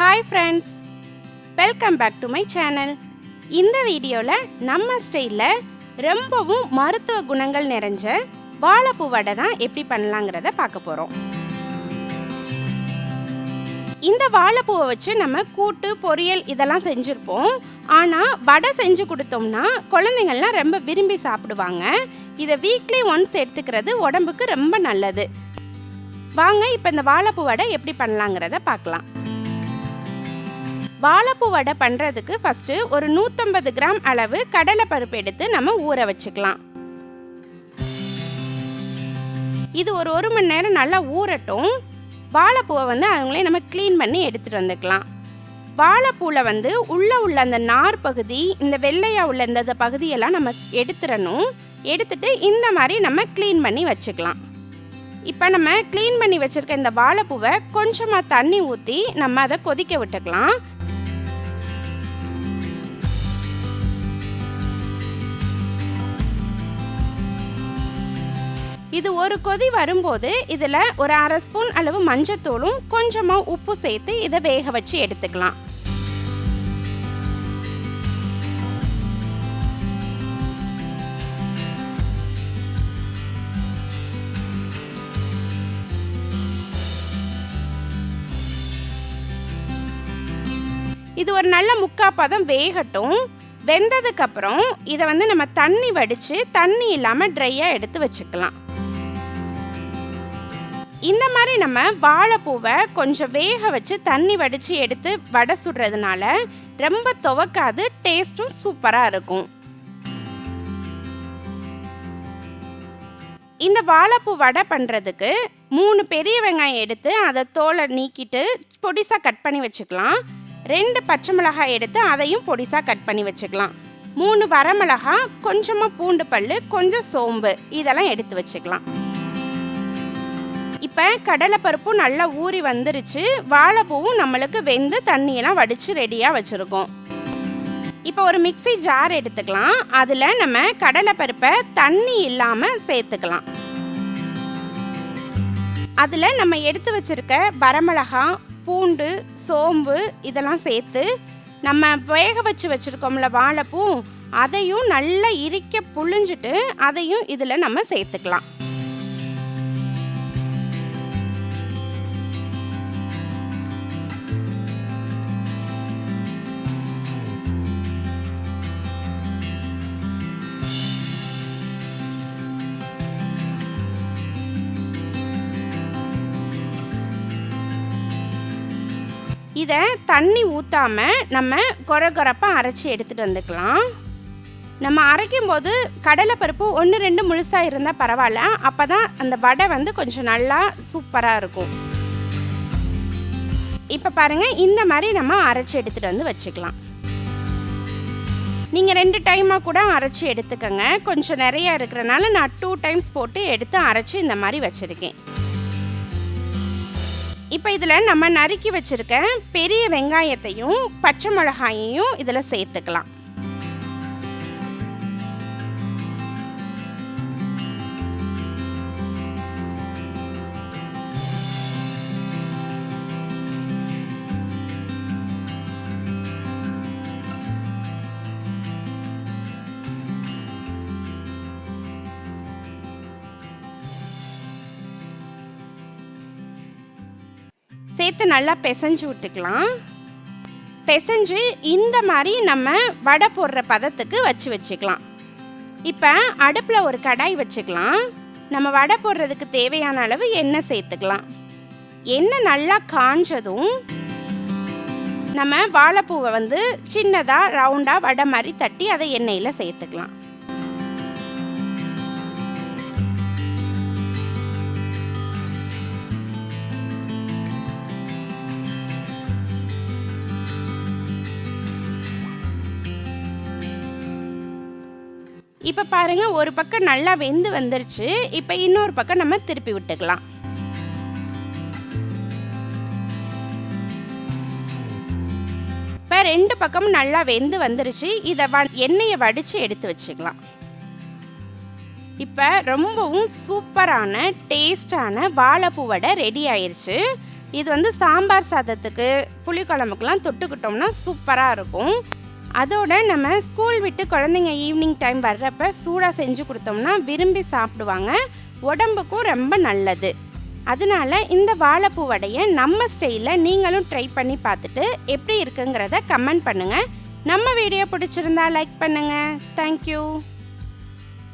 Hi friends welcome back to my channel இந்த வீடியோவில் நம்ம ஸ்டைலில் ரொம்பவும் மருத்துவ குணங்கள் நிறைஞ்ச வாழைப்பூ வடை தான் எப்படி பண்ணலாங்கிறத பார்க்க போகிறோம் இந்த வாழைப்பூவை வச்சு நம்ம கூட்டு பொரியல் இதெல்லாம் செஞ்சுருப்போம். ஆனால் வடை செஞ்சு கொடுத்தோம்னா குழந்தைங்கள்லாம் ரொம்ப விரும்பி சாப்பிடுவாங்க. இதை வீக்லி ஒன்ஸ் எடுத்துக்கிறது உடம்புக்கு ரொம்ப நல்லது. வாங்க இப்போ இந்த வாழைப்பூ வடை எப்படி பண்ணலாங்கிறத பார்க்கலாம். வாழைப்பூ வடை பண்ணுறதுக்கு ஃபஸ்ட்டு ஒரு நூற்றம்பது கிராம் அளவு கடலை பருப்பு எடுத்து நம்ம ஊற வச்சுக்கலாம். இது ஒரு ஒரு மணி நேரம் நல்லா ஊறட்டும். வாழைப்பூவை வந்து அவங்களே நம்ம க்ளீன் பண்ணி எடுத்துகிட்டு வந்துக்கலாம். வாழைப்பூவில் வந்து உள்ளே உள்ள அந்த நார் பகுதி இந்த வெள்ளையாக உள்ள இந்த பகுதியெல்லாம் நம்ம எடுத்துடணும். எடுத்துட்டு இந்த மாதிரி நம்ம க்ளீன் பண்ணி வச்சுக்கலாம். இப்போ நம்ம க்ளீன் பண்ணி வச்சுருக்க இந்த வாழைப்பூவை கொஞ்சமாக தண்ணி ஊற்றி நம்ம அதை கொதிக்க விட்டுக்கலாம். இது ஒரு கொதி வரும்போது இதில் ஒரு அரை ஸ்பூன் அளவு மஞ்சத்தூளும் கொஞ்சமாக உப்பு சேர்த்து இதை வேக வச்சு எடுத்துக்கலாம். இது ஒரு நல்ல முக்கா பதம் வேகட்டும். வெந்ததுக்கப்புறம் இதை வந்து நம்ம தண்ணி வடித்து தண்ணி இல்லாமல் ட்ரையாக எடுத்து வச்சுக்கலாம். இந்த மாதிரி நம்ம வாழைப்பூவை கொஞ்சம் வேக வச்சு தண்ணி வடித்து எடுத்து வடை சுடுறதுனால ரொம்ப துவக்காது டேஸ்ட்டும் சூப்பராக இருக்கும். இந்த வாழைப்பூ வடை பண்ணுறதுக்கு மூணு பெரிய வெங்காயம் எடுத்து அதை தோலை நீக்கிட்டு பொடிசாக கட் பண்ணி வச்சுக்கலாம். ரெண்டு பச்சை மிளகாய் எடுத்து அதையும் பொடிசாக கட் பண்ணி வச்சுக்கலாம். மூணு வரமிளகாய் கொஞ்சமாக பூண்டு பல் கொஞ்சம் சோம்பு இதெல்லாம் எடுத்து வச்சுக்கலாம். இப்போ கடலைப்பருப்பும் நல்லா ஊறி வந்துருச்சு. வாழைப்பூவும் நம்மளுக்கு வெந்து தண்ணியெல்லாம் வடித்து ரெடியாக வச்சுருக்கோம். இப்போ ஒரு மிக்சி ஜார் எடுத்துக்கலாம். அதில் நம்ம கடலைப்பருப்பை தண்ணி இல்லாமல் சேர்த்துக்கலாம். அதில் நம்ம எடுத்து வச்சிருக்க வரமிளகாய் பூண்டு சோம்பு இதெல்லாம் சேர்த்து நம்ம வேக வச்சு வச்சுருக்கோம்ல வாழைப்பூ அதையும் நல்லா இறுக்க புழிஞ்சிட்டு அதையும் இதில் நம்ம சேர்த்துக்கலாம். இதை தண்ணி ஊற்றாம நம்ம கொர கொரப்பாக அரைச்சி எடுத்துகிட்டு வந்துக்கலாம். நம்ம அரைக்கும் போது கடலைப்பருப்பு ஒன்று ரெண்டு முழுசாக இருந்தால் பரவாயில்ல. அப்போ தான் அந்த வடை வந்து கொஞ்சம் நல்லா சூப்பராக இருக்கும். இப்போ பாருங்கள் இந்த மாதிரி நம்ம அரைச்சி எடுத்துகிட்டு வந்து வச்சுக்கலாம். நீங்கள் ரெண்டு டைமாக கூட அரைச்சி எடுத்துக்கோங்க. கொஞ்சம் நிறையா இருக்கிறனால நான் டூ டைம்ஸ் போட்டு எடுத்து அரைச்சி இந்த மாதிரி வச்சுருக்கேன். இப்போ இதில் நம்ம நறுக்கி வச்சுருக்க பெரிய வெங்காயத்தையும் பச்சை மிளகாயையும் இதில் சேர்த்துக்கலாம். சேர்த்து நல்லா பிசைஞ்சு விட்டுக்கலாம். பிசைஞ்சு இந்த மாதிரி நம்ம வடை போடுற பதத்துக்கு வச்சு வச்சுக்கலாம். இப்போ அடுப்பில் ஒரு கடாய் வச்சுக்கலாம். நம்ம வடை போடுறதுக்கு தேவையான அளவு எண்ணெய் சேர்த்துக்கலாம். எண்ணெய் நல்லா காஞ்சதும் நம்ம வாழைப்பூவை வந்து சின்னதாக ரவுண்டாக வடை மாதிரி தட்டி அதை எண்ணெயில் சேர்த்துக்கலாம். இப்போ பாருங்கள் ஒரு பக்கம் நல்லா வெந்து வந்துருச்சு இப்போ இன்னொரு பக்கம் நம்ம திருப்பி விட்டுக்கலாம். இப்போ ரெண்டு பக்கமும் நல்லா வெந்து வந்துருச்சு இதை வ எண்ணெயை வடித்து எடுத்து வச்சுக்கலாம். இப்போ ரொம்பவும் சூப்பரான டேஸ்டான வாழைப்பூ வடை ரெடி ஆயிடுச்சு இது வந்து சாம்பார் சாதத்துக்கு புளிக்குழம்புக்கெலாம் தொட்டுக்கிட்டோம்னா சூப்பராக இருக்கும். அதோட நம்ம ஸ்கூல் விட்டு குழந்தைங்க ஈவினிங் டைம் வர்றப்ப சூடாக செஞ்சு கொடுத்தோம்னா விரும்பி சாப்பிடுவாங்க. உடம்புக்கும் ரொம்ப நல்லது. அதனால இந்த வாழைப்பூ வடையை நம்ம ஸ்டைலில் நீங்களும் ட்ரை பண்ணி பார்த்துட்டு எப்படி இருக்குங்கிறத கமெண்ட் பண்ணுங்கள் நம்ம வீடியோ பிடிச்சிருந்தா லைக் பண்ணுங்கள் தேங்க்யூ